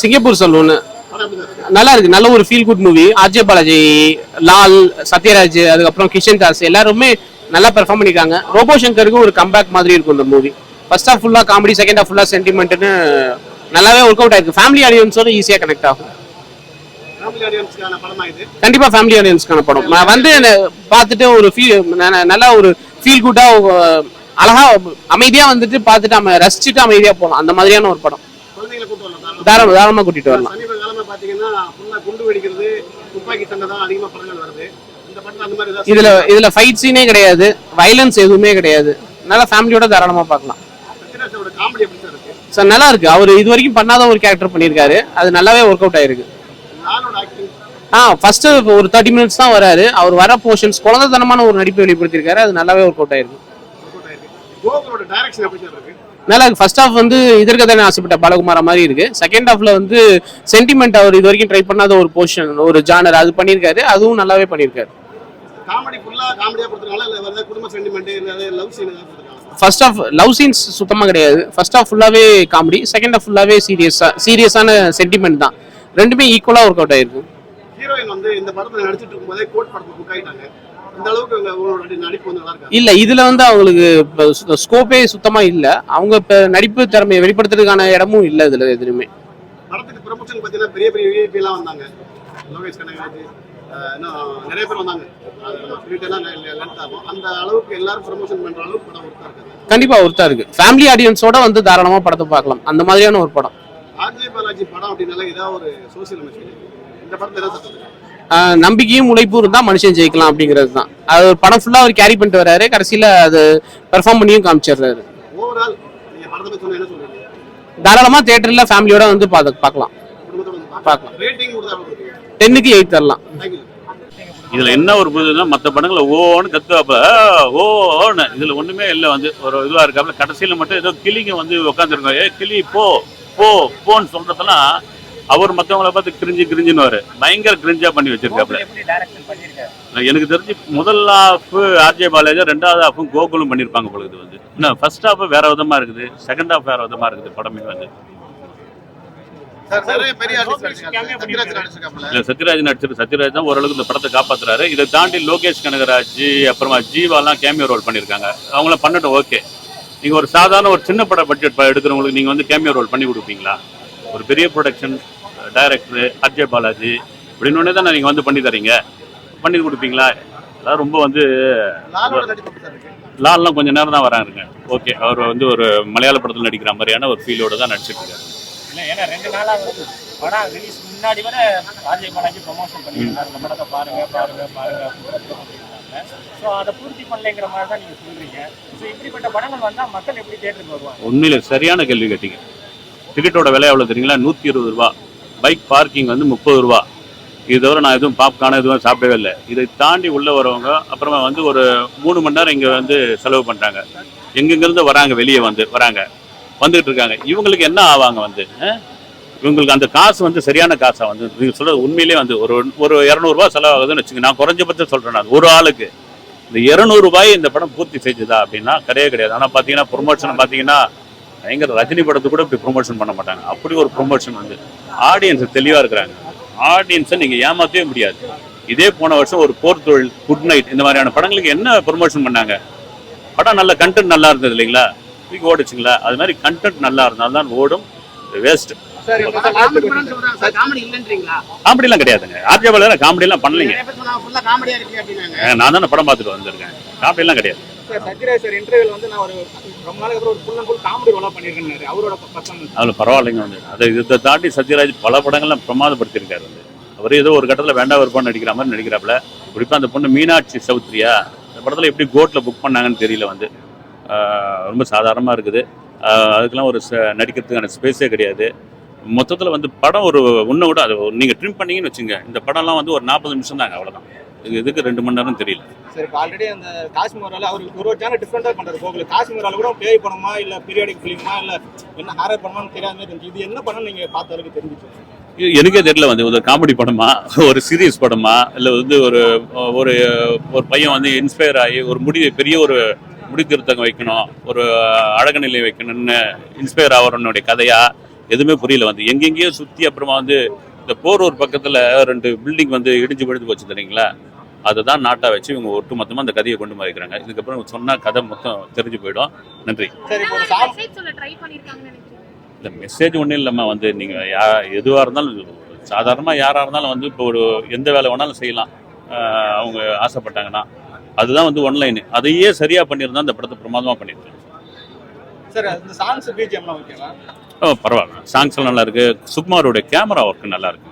Singapore salon நல்லா இருக்கு. நல்ல ஒரு feel good movie RJ Balaji Lal Sathyaraj அதுக்கப்புறம் கிஷன் தாஸ் எல்லாருமே நல்லா பெர்ஃபார்ம் பண்ணிருக்காங்க. ரோபோ சங்கருக்கு ஒரு கம்பேக் மாதிரி இருக்கும் இந்த மூவி ஃபர்ஸ்ட் ஹாஃப் ஃபுல்லா காமெடி செகண்ட் ஹாஃப் ஃபுல்லா சென்டிமெண்ட்னு நல்லாவே ஒர்க் அவுட் ஆயிருக்கு. ஃபேமிலி ஆடியன்ஸோட ஈஸியா கனெக்ட் ஆகும். கண்டிப்பா ஃபேமிலி ஆடியன்ஸ்க்கான படம். நான் வந்து பார்த்துட்டு ஒரு ஃபீல் நல்லா ஒரு ஃபீல் குட்டா அழகா அமைதியா வந்துட்டு பார்த்துட்டு நம்ம ரசிச்சுட்டு அமைதியா போகலாம். அந்த மாதிரியான ஒரு படம். கூட்டு வரலாம் தாராள தாராளமா கூட்டிட்டு வரலாம். சமீப காலமா பாத்தீங்கன்னா ஃபுல்லா குண்டு வெடிக்கிறது துப்பாக்கி சண்டை தான் அதிகமா படங்கள் வருது. இதுல இதுல ஃபைட் சீனே கிடையாது. வைலன்ஸ் எதுவுமே கிடையாது. நல்லா ஃபேமிலியோட தாராளமா பார்க்கலாம். சார் நல்லா இருக்கு. அவர் இது வரைக்கும் பண்ணாத ஒரு கேரக்டர் பண்ணியிருக்காரு. அது நல்லாவே ஒர்க் அவுட் ஆயிருக்கு. ஆ ஃபர்ஸ்ட் ஒரு தேர்ட்டி மினிட்ஸ் தான் வராரு. அவர் வர போர்ஷன்ஸ் குழந்தைத்தனமான ஒரு நடிப்பை வெளிப்படுத்தியிருக்காரு. அது நல்லாவே ஒர்க் அவுட் ஆயிருக்கு. இருக்கு. ஃபர்ஸ்ட் ஹாஃப் வந்து இதற்கதானே ஆசைப்பட்ட பாலகுமார மாதிரி இருக்கு. செகண்ட் ஹாஃப்ல வந்து சென்டிமெண்ட் அவர் இது வரைக்கும் ட்ரை பண்ணாத ஒரு போர்ஷன் ஒரு ஜானர் அது பண்ணியிருக்காரு. அதுவும் நல்லாவே பண்ணியிருக்காரு. ஃபர்ஸ்ட் ஆஃப் லவ் சீன்ஸ் சுத்தமாக கிடையாது. ஃபர்ஸ்ட் ஆஃப் ஃபுல்லாகவே காமெடி செகண்ட் ஆஃப் ஃபுல்லாகவே சீரியஸாக சீரியஸான சென்டிமெண்ட் தான். ரெண்டுமே ஈக்குவலாக ஒர்க் அவுட் ஆயிருக்கு. ஹீரோயின் வந்து இந்த படத்துல நடிச்சிட்டு இருக்கும்போதே கோட் படத்துல புக் ஆயிட்டாங்க. இல்ல இதுல வந்து அவங்களுக்கு ஸ்கோப்பே சுத்தமா இல்ல. அவங்க இப்ப நடிப்பு திறமையை வெளிப்படுத்துறதுக்கான இடமும் இல்ல இதுல எதுவுமே பெரிய பெரிய விஐபி எல்லாம் வந்தாங்க. லோகேஷ் கனகராஜ் நிறைய பேர் வந்தாங்க. அந்த அளவுக்கு எல்லாரும் ப்ரமோஷன் பண்ற அளவுக்கு படம் ஒர்த்தா இருக்குது கண்டிப்பா ஒருத்தா இருக்கு. ஃபேமிலி ஆடியன்ஸோட வந்து தாராளமா படத்தை பார்க்கலாம். அந்த மாதிரியான ஒரு படம். ஆர்ஜே பாலாஜி படம் அப்படின்னால ஏதாவது ஒரு சோசியல் மெசேஜ் இந்த என்ன ஆஹ் நம்பிக்கையும் உழைப்பும் இருந்தா மனுஷன் ஜெயிக்கலாம் அப்படிங்கிறது தான். அது ஒரு படம் ஃபுல்லா அவர் கேரி பண்ணிட்டு வராரு. கடைசியில அது பெர்ஃபார்ம் பண்ணியும் காமிச்சிடுறாரு. ஓவரால் நீங்க படத்தை பத்தி சொன்னா என்ன சொல்றீங்க? தாராளமா தியேட்டர்ல ஃபேமிலியோட வந்து பாத்து- பார்க்கலாம் பார்க்கலாம். டென்னுக்கு எயிட் தரலாம். இதுல என்ன ஒரு புதுன்னா மற்ற படங்களை ஓன்னு கத்துவாப்ப ஓன்னு. இதுல ஒண்ணுமே இல்லை வந்து ஒரு இதுவா இருக்காப்புல கடைசியில மட்டும் ஏதோ கிளிங்க வந்து உட்காந்துருக்கோம் ஏ கிளி போ போ போன்னு சொல்றதெல்லாம் அவர் மத்தவங்கள பார்த்து கிரிஞ்சு கிரிஞ்சுன்னு பயங்கர கிரிஞ்சா பண்ணி வச்சிருக்காப்புல. எனக்கு தெரிஞ்சு முதல் ஹாஃப் ஆர்ஜே பாலாஜி ரெண்டாவது ஹாஃபும் கோகுலும் பண்ணியிருப்பாங்க போல இது வந்து. இன்னும் ஃபர்ஸ்ட் ஹாஃப் வேற விதமா இருக்குது செகண்ட் ஹாஃப் வேற விதமா இருக்குது படமே வந்து. இல்ல சத்யராஜ் நடிச்சிரு சத்யராஜ் தான் ஓரளவுக்கு இந்த படத்தை காப்பாத்துறாரு. இதை தாண்டி லோகேஷ் கனகராஜ் அப்புறமா ஜீவாலாம் கேமியோ ரோல் பண்ணியிருக்காங்க. அவங்கள பண்ணட்டும் ஓகே நீங்க ஒரு சாதாரண ஒரு சின்ன பட பட்ஜெட் எடுக்கிறவங்களுக்கு நீங்க வந்து கேமியோ ரோல் பண்ணி கொடுப்பீங்களா? ஒரு பெரிய ப்ரொடக்ஷன் டைரக்டர் அஜய் பாலாஜி அப்படின்னு தான் நீங்க வந்து பண்ணி தரீங்க. பண்ணி கொடுப்பீங்களா? அதான் ரொம்ப வந்து லால்லாம் கொஞ்ச நேரம் தான் வராருங்க. ஓகே அவர் வந்து ஒரு மலையாள படத்தில் நடிக்கிற மாதிரியான ஒரு ஃபீலோட தான் நடிச்சிட்டு இருக்காரு இல்லை ஏன்னா ரெண்டு நாளா வந்து படம் ரிலீஸ் முன்னாடி வரை ஆர்ஜே பாலாஜி ப்ரமோஷன் பண்ணியிருந்தாங்க இந்த படத்தை பாருங்க பாருங்க பாருங்க அப்படின்னு ஸோ அதை பூர்த்தி பண்ணலைங்கிற மாதிரி தான் நீங்க சொல்றீங்க. ஸோ இப்படிப்பட்ட படங்கள் வந்தா மக்கள் எப்படி தேட்டருக்கு வருவாங்க? உண்மையில சரியான கேள்வி கேட்டீங்க. டிக்கெட்டோட விலை எவ்வளோ தெரியுங்களா? நூற்றி இருபது ரூபா. பைக் பார்க்கிங் வந்து முப்பது ரூபா. இது தவிர நான் எதுவும் பாப்கார்ன் எதுவும் சாப்பிடவே இல்லை. இதை தாண்டி உள்ளே வரவங்க அப்புறமா வந்து ஒரு மூணு மணி நேரம் இங்கே வந்து செலவு பண்ணுறாங்க எங்கெங்கேருந்து வராங்க வெளியே வந்து வராங்க. வந்துகிட்டு இருக்காங்க. இவங்களுக்கு என்ன ஆவாங்க வந்து இவங்களுக்கு அந்த காசு வந்து சரியான காசாக வந்து நீங்கள் சொல்கிறது உண்மையிலேயே வந்து ஒரு ஒரு இரநூறுபா செலவாகுதுன்னு வச்சுங்க நான் குறைஞ்சபட்சம் சொல்கிறேன் நான். ஒரு ஆளுக்கு. இந்த இரநூறுபாய் இந்த படம் பூர்த்தி செஞ்சுதா அப்படின்னா கிடையவே கிடையாது. ஆனால் பார்த்தீங்கன்னா ப்ரொமோஷன் பார்த்தீங்கன்னா பயங்கர ரஜினி படத்துக்கு கூட இப்படி ப்ரொமோஷன் பண்ண மாட்டாங்க. அப்படி ஒரு ப்ரொமோஷன் வந்து ஆடியன்ஸ் தெளிவாக இருக்கிறாங்க. ஆடியன்ஸை நீங்கள் ஏமாற்றவே முடியாது. இதே போன வருஷம் ஒரு போர் தொழில் குட் நைட் இந்த மாதிரியான படங்களுக்கு என்ன ப்ரொமோஷன் பண்ணாங்க? படம் நல்ல கண்டென்ட் நல்லா இருந்தது இல்லைங்களா? தூக்கி ஓடுச்சுங்களா? அது மாதிரி கண்டென்ட் நல்லா இருந்தால் தான் ஓடும். வேஸ்ட் காமெடிலாம் கிடையாதுங்க. ஆர்ஜபால காமெடிலாம் பண்ணலைங்க. நான் தானே படம் பார்த்துட்டு வந்திருக்கேன். காமெடிலாம் கிடையாது. அதில் பரவாயில்லைங்க வந்து. அதை இதை தாண்டி சத்யராஜ் பல படங்கள்லாம் பிரமாதப்படுத்தியிருக்காரு வந்து. அவர் ஏதோ ஒரு கட்டத்தில் வேண்டாம் விருப்பம் நடிக்கிற மாதிரி நடிக்கிறாப்புல. குறிப்பாக அந்த பொண்ணு மீனாட்சி சௌத்ரியா அந்த படத்தில் எப்படி கோட்டில் புக் பண்ணாங்கன்னு தெரியல வந்து. ரொம்ப சாதாரணமாக இருக்குது. அதுக்கெல்லாம் ஒரு ச- நடிக்கிறதுக்கான ஸ்பேஸே கிடையாது. மொத்தத்தில் வந்து படம் ஒரு ஒன்று விட அது நீங்கள் ட்ரிம் பண்ணீங்கன்னு வச்சுங்க இந்த படம்லாம் வந்து ஒரு நாற்பது நிமிஷம் தாங்க அவ்வளோதான் இது எதுக்கு ரெண்டு மணி நேரம் தெரியல. சரி ஆல்ரெடி அந்த காஷ்மீரால அவர் ஒரு ஒரு சேனல் டிஃப்ரெண்டாக பண்ணுறாரு கோகுல் காஷ்மீரால கூட பேய் படமா இல்லை பீரியாடிக் ஃபிலிமா இல்லை என்ன ஹாரர் படமான்னு தெரியாத மாதிரி இருந்துச்சு. இது என்ன படம் நீங்கள் பார்த்த அளவுக்கு தெரிஞ்சிச்சு? இது எனக்கே தெரியல வந்து ஒரு காமெடி படமா ஒரு சீரியஸ் படமா இல்லை வந்து ஒரு ஒரு ஒரு பையன் வந்து இன்ஸ்பயர் ஆகி ஒரு முடி பெரிய ஒரு முடி திருத்தம் வைக்கணும் ஒரு அழகு நிலை வைக்கணும்னு இன்ஸ்பயர் ஆகிறவனுடைய கதையா எதுவுமே புரியல வந்து. எங்கெங்கேயோ சுற்றி அப்புறமா வந்து இந்த போரூர் பக்கத்தில் ரெண்டு பில்டிங் வந்து இடிஞ்சு விழுந்து போச்சு தெரியுங்களா? அதை தான் நாட்டா வச்சு இவங்க ஒட்டு மொத்தமாக அந்த கதையை கொண்டு போயிருக்கிறாங்க. இதுக்கப்புறம் சொன்ன கதை மொத்தம் தெரிஞ்சு போயிடும். நன்றி. சாங் மெசேஜ் சொல்ல ட்ரை பண்ணிருக்காங்கன்னு நினைக்கிறீங்க இந்த மெசேஜ் ஒன்றும் இல்லைம்மா வந்து நீங்கள் யா எதுவாக இருந்தாலும் சாதாரணமாக யாராக இருந்தாலும் வந்து இப்போ ஒரு எந்த வேலை வேணாலும் செய்யலாம். அவங்க ஆசைப்பட்டாங்கன்னா. அதுதான் வந்து ஒன்லைன் அதையே சரியாக பண்ணியிருந்தா அந்த படத்தை பிரமாதமாக பண்ணியிருக்கேன் சார் இந்த சாங்ஸ் ஓகேவா ஓ பரவாயில்ல. சாங்ஸ் எல்லாம் நல்லா இருக்கு. சுகுமாரோட கேமரா ஒர்க் நல்லா இருக்கு.